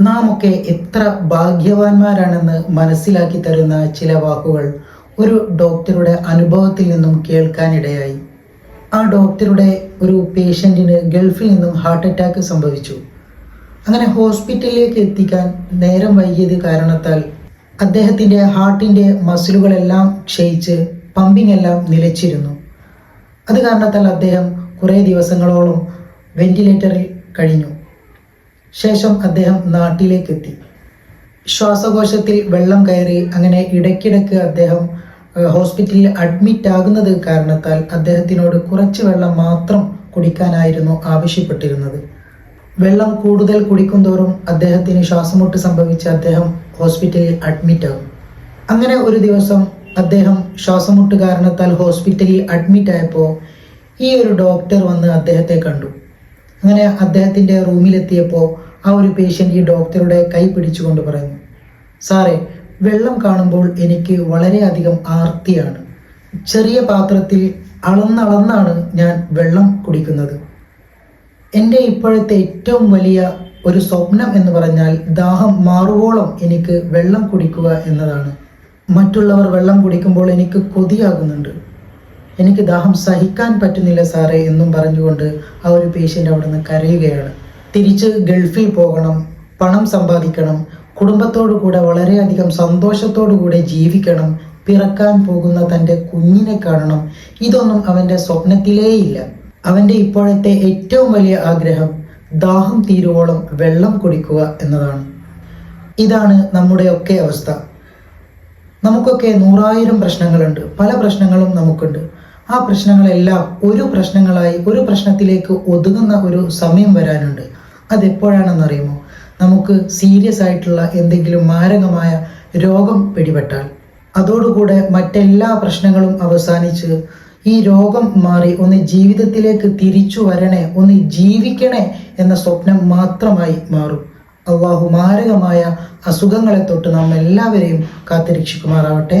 നാം ഒക്കെ എത്ര ഭാഗ്യവാന്മാരാണെന്ന് മനസ്സിലാക്കി തരുന്ന ചില വാക്കുകൾ ഒരു ഡോക്ടറുടെ അനുഭവത്തിൽ നിന്നും കേൾക്കാനിടയായി. ആ ഡോക്ടറുടെ ഒരു പേഷ്യന്റിന് ഗൾഫിൽ നിന്നും ഹാർട്ട് അറ്റാക്ക് സംഭവിച്ചു. അങ്ങനെ ഹോസ്പിറ്റലിലേക്ക് എത്തിക്കാൻ നേരം വൈകിയത് കാരണത്താൽ അദ്ദേഹത്തിന്റെ ഹാർട്ടിന്റെ മസിലുകളെല്ലാം ക്ഷയിച്ച് പമ്പിംഗ് എല്ലാം നിലച്ചിരുന്നു. അത് കാരണത്താൽ അദ്ദേഹം കുറേ ദിവസങ്ങളോളം വെന്റിലേറ്ററിൽ കഴിഞ്ഞു. ശേഷം അദ്ദേഹം നാട്ടിലേക്ക് എത്തി ശ്വാസകോശത്തിൽ വെള്ളം കയറി അങ്ങനെ ഇടയ്ക്കിടയ്ക്ക് അദ്ദേഹം ഹോസ്പിറ്റലിൽ അഡ്മിറ്റ് ആകുന്നത് കാരണത്താൽ അദ്ദേഹത്തിനോട് കുറച്ച് വെള്ളം മാത്രം കുടിക്കാനായിരുന്നു ആവശ്യപ്പെട്ടിരുന്നത്. വെള്ളം കൂടുതൽ കുടിക്കും തോറും അദ്ദേഹത്തിന് ശ്വാസമുട്ട് സംഭവിച്ച് അദ്ദേഹം ഹോസ്പിറ്റലിൽ അഡ്മിറ്റ് ആകും. അങ്ങനെ ഒരു ദിവസം അദ്ദേഹം ശ്വാസമുട്ട് കാരണത്താൽ ഹോസ്പിറ്റലിൽ അഡ്മിറ്റ് ആയപ്പോൾ ഈ ഒരു ഡോക്ടർ വന്ന് അദ്ദേഹത്തെ കണ്ടു. അങ്ങനെ അദ്ദേഹത്തിന്റെ റൂമിലെത്തിയപ്പോൾ ആ ഒരു പേഷ്യന്റ് ഈ ഡോക്ടറുടെ കൈ പിടിച്ചുകൊണ്ട് പറയുന്നു സാറേ വെള്ളം കാണുമ്പോൾ എനിക്ക് വളരെയധികം ആർത്തിയാണ്. ചെറിയ പാത്രത്തിൽ അളന്നളന്നാണ് ഞാൻ വെള്ളം കുടിക്കുന്നത്. എന്റെ ഇപ്പോഴത്തെ ഏറ്റവും വലിയ ഒരു സ്വപ്നം എന്ന് പറഞ്ഞാൽ ദാഹം മാറുവോളം എനിക്ക് വെള്ളം കുടിക്കുക എന്നതാണ്. മറ്റുള്ളവർ വെള്ളം കുടിക്കുമ്പോൾ എനിക്ക് കൊതിയാകുന്നുണ്ട്. എനിക്ക് ദാഹം സഹിക്കാൻ പറ്റുന്നില്ല സാറേ എന്നും പറഞ്ഞുകൊണ്ട് ആ ഒരു പേഷ്യന്റ് അവിടെ നിന്ന് കരയുകയാണ്. തിരിച്ച് ഗൾഫിൽ പോകണം പണം സമ്പാദിക്കണം കുടുംബത്തോടു കൂടെ വളരെയധികം സന്തോഷത്തോടു കൂടെ ജീവിക്കണം പിറക്കാൻ പോകുന്ന തന്റെ കുഞ്ഞിനെ കാണണം ഇതൊന്നും അവന്റെ സ്വപ്നത്തിലേയില്ല. അവന്റെ ഇപ്പോഴത്തെ ഏറ്റവും വലിയ ആഗ്രഹം ദാഹം തീരുവോളം വെള്ളം കുടിക്കുക എന്നതാണ്. ഇതാണ് നമ്മുടെയൊക്കെ അവസ്ഥ. നമുക്കൊക്കെ നൂറായിരം പ്രശ്നങ്ങളുണ്ട് പല പ്രശ്നങ്ങളും നമുക്കുണ്ട്. ആ പ്രശ്നങ്ങളെല്ലാം ഒരു പ്രശ്നങ്ങളായി ഒരു പ്രശ്നത്തിലേക്ക് ഒതുങ്ങുന്ന ഒരു സമയം വരാനുണ്ട്. അതെപ്പോഴാണെന്ന് അറിയുമോ നമുക്ക് സീരിയസ് ആയിട്ടുള്ള എന്തെങ്കിലും മാരകമായ രോഗം പിടിപെട്ടാൽ. അതോടുകൂടെ മറ്റെല്ലാ പ്രശ്നങ്ങളും അവസാനിച്ച് ഈ രോഗം മാറി ഒന്ന് ജീവിതത്തിലേക്ക് തിരിച്ചു വരണേ ഒന്ന് ജീവിക്കണേ എന്ന സ്വപ്നം മാത്രമായി മാറും. അള്ളാഹു മാരകമായ അസുഖങ്ങളെ തൊട്ട് നാം എല്ലാവരെയും കാത്തിരക്ഷിക്കുമാറാവട്ടെ.